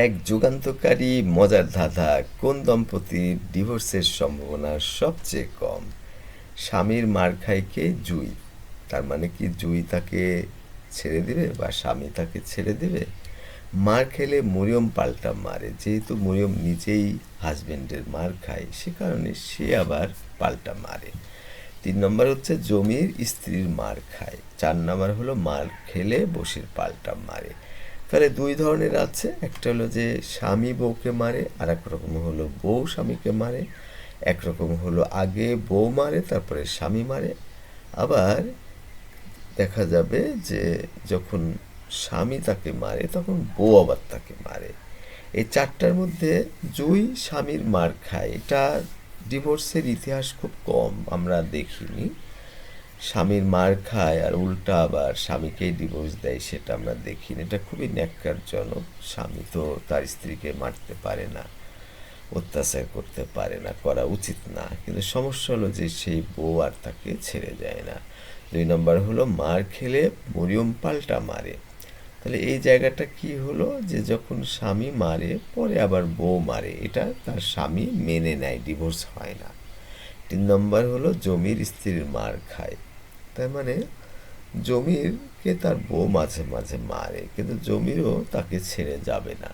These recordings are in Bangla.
এক যুগান্তকারী মজার ধাঁধা, কোন দম্পতির ডিভোর্সের সম্ভাবনা সবচেয়ে কম? স্বামীর মার খায় কে? জুই। তার মানে কি জুই তাকে ছেড়ে দিবে বা স্বামী তাকে ছেড়ে দিবে? মার খেলে মরিয়ম পাল্টা মারে, যেহেতু মরিয়ম নিজেই হাজবেন্ডের মার খায়, সে কারণে সে আবার পাল্টা মারে। তিন নম্বর হচ্ছে জমির স্ত্রীর মার খায়, চার নম্বর হলো মার খেলে বসির পাল্টা মারে। তাহলে দুই ধরনের আছে। একটা হলো যে স্বামী বউকে মারে আর এক রকম হলো বউ স্বামীকে মারে। একরকম হলো আগে বউ মারে, তারপরে স্বামী মারে। আবার দেখা যাবে যে যখন স্বামী তাকে মারে, তখন বউ আবার তাকে মারে। এই চারটার মধ্যে জুই স্বামীর মার খায়। এটা ডিভোর্সের ইতিহাস খুব কম, আমরা দেখিনি। স্বামীর মার খায় আর উল্টা আবার স্বামীকেই ডিভোর্স দেয় সেটা আমরা দেখিনি এটা খুবই ন্যাক্কারজনক। স্বামী তো তার স্ত্রীকে মারতে পারে না, অত্যাচার করতে পারে না, করা উচিত না। কিন্তু সমস্যা হলো যে সেই বউ আর তাকে ছেড়ে যায় না। দুই নম্বর হলো মার খেলে মরিয়ম পাল্টা মারে। তাহলে এই জায়গাটা কি হলো যে যখন স্বামী মারে, পরে আবার বউ মারে। এটা তার স্বামী মেনে নেয় ডিভোর্স হয় না। তিন নম্বর হলো জমির স্ত্রীর মার খায়। তার মানে জমিরকে তার বউ মাঝে মাঝে মারে, কিন্তু জমিরও তাকে ছেড়ে যাবে না।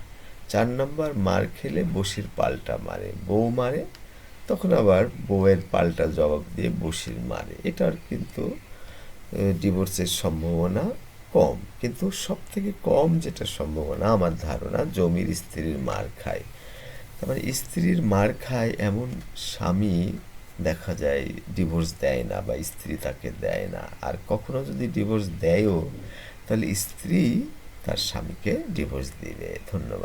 চার নম্বর, মার খেলে বসির পাল্টা মারে। বউ মারে, তখন আবার বউয়ের পাল্টা জবাব দিয়ে বসির মারে। এটার কিন্তু ডিভোর্সের সম্ভাবনা কম। কিন্তু সব থেকে কম যেটা সম্ভাবনা, আমার ধারণা, জমির স্ত্রীর মার খায়। তার মানে স্ত্রীর মার খায় এমন স্বামী দেখা যায় ডিভোর্স দেয় না বা স্ত্রী তাকে দেয় না। আর কখনো যদি ডিভোর্স দেয়ও, তাহলে স্ত্রী তার স্বামীকে ডিভোর্স দিবে। ধন্যবাদ।